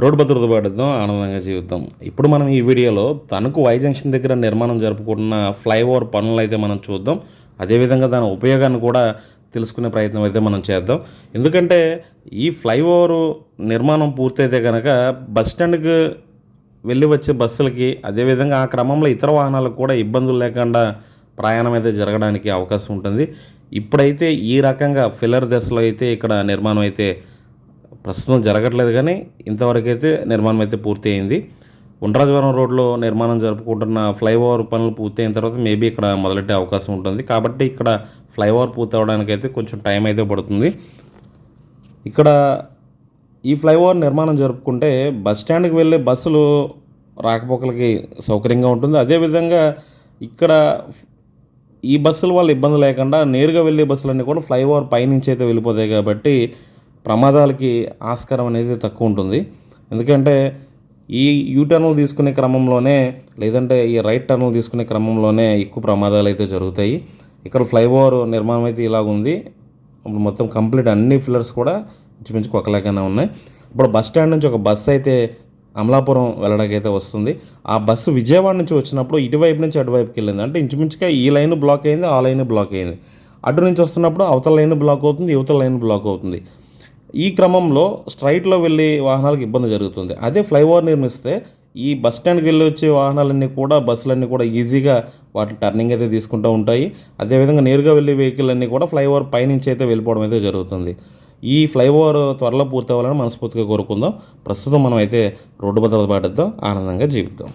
Road భద్రత పాటిద్దాం ఆనందంగా జీవిద్దాం. ఇప్పుడు మనం ఈ వీడియోలో తణుకు వై జంక్షన్ దగ్గర నిర్మాణం జరుపుకుంటున్న ఫ్లైఓవర్ పనులు అయితే మనం చూద్దాం. అదేవిధంగా దాని ఉపయోగాన్ని కూడా తెలుసుకునే ప్రయత్నం అయితే మనం చేద్దాం. ఎందుకంటే ఈ ఫ్లైఓవర్ నిర్మాణం పూర్తయితే కనుక బస్ స్టాండ్కి వెళ్ళి వచ్చే బస్సులకి అదేవిధంగా ఆ క్రమంలో ఇతర వాహనాలకు కూడా ఇబ్బందులు లేకుండా ప్రయాణం అయితే జరగడానికి అవకాశం ఉంటుంది. ఇప్పుడైతే ఈ రకంగా ఫిల్లర్ దశలో అయితే ఇక్కడ నిర్మాణం అయితే ప్రస్తుతం జరగట్లేదు కానీ ఇంతవరకు అయితే నిర్మాణం అయితే పూర్తి అయింది ఉండ్రాజవరం రోడ్లో నిర్మాణం జరుపుకుంటున్న ఫ్లైఓవర్ పనులు పూర్తయిన తర్వాత మేబీ ఇక్కడ మొదలెట్టే అవకాశం ఉంటుంది. కాబట్టి ఇక్కడ ఫ్లైఓవర్ పూర్తి అవడానికైతే అయితే కొంచెం టైం అయితే పడుతుంది. ఇక్కడ ఈ ఫ్లైఓవర్ నిర్మాణం జరుపుకుంటే బస్ స్టాండ్కి వెళ్ళే బస్సులు రాకపోకలకి సౌకర్యంగా ఉంటుంది. అదేవిధంగా ఇక్కడ ఈ బస్సుల వల్ల ఇబ్బంది లేకుండా నేరుగా వెళ్ళే బస్సులన్నీ కూడా ఫ్లైఓవర్ పైనుంచి అయితే వెళ్ళిపోతాయి కాబట్టి ప్రమాదాలకి ఆస్కారం అనేది తక్కువ ఉంటుంది. ఎందుకంటే ఈ యూ టర్న్లు తీసుకునే క్రమంలోనే లేదంటే ఈ రైట్ టర్న్లు తీసుకునే క్రమంలోనే ఎక్కువ ప్రమాదాలు అయితే జరుగుతాయి. ఇక్కడ ఫ్లైఓవర్ నిర్మాణం అయితే ఇలాగ ఉంది. ఇప్పుడు మొత్తం కంప్లీట్ అన్ని ఫిల్లర్స్ కూడా ఇంచుమించు ఒకలాగానే ఉన్నాయి. ఇప్పుడు బస్ స్టాండ్ నుంచి ఒక బస్సు అయితే అమలాపురం వెళ్ళడానికి అయితే వస్తుంది. ఆ బస్సు విజయవాడ నుంచి వచ్చినప్పుడు ఇటువైపు నుంచి అటువైపుకి వెళ్ళింది. అంటే ఇంచుమించుగా ఈ లైన్ బ్లాక్ అయింది ఆ లైన్ బ్లాక్ అయింది. అటు నుంచి వస్తున్నప్పుడు అవతల లైన్ బ్లాక్ అవుతుంది యువతల లైన్ బ్లాక్ అవుతుంది. ఈ క్రమంలో స్ట్రైట్లో వెళ్ళే వాహనాలకు ఇబ్బంది జరుగుతుంది. అదే ఫ్లైఓవర్ నిర్మిస్తే ఈ బస్ స్టాండ్కి వెళ్ళి వచ్చే వాహనాలన్నీ కూడా బస్సులన్నీ కూడా ఈజీగా వాటి టర్నింగ్ అయితే తీసుకుంటూ ఉంటాయి. అదేవిధంగా నేరుగా వెళ్ళే వెహికల్ అన్నీ కూడా ఫ్లైఓవర్ పైనుంచి అయితే వెళ్ళిపోవడం అయితే జరుగుతుంది. ఈ ఫ్లైఓవర్ త్వరలో పూర్తి అవ్వాలని మనస్ఫూర్తిగా కోరుకుందాం. ప్రస్తుతం మనం అయితే రోడ్డు భద్రత పాటిద్దాం. ఆనందంగా జీవిద్దాం.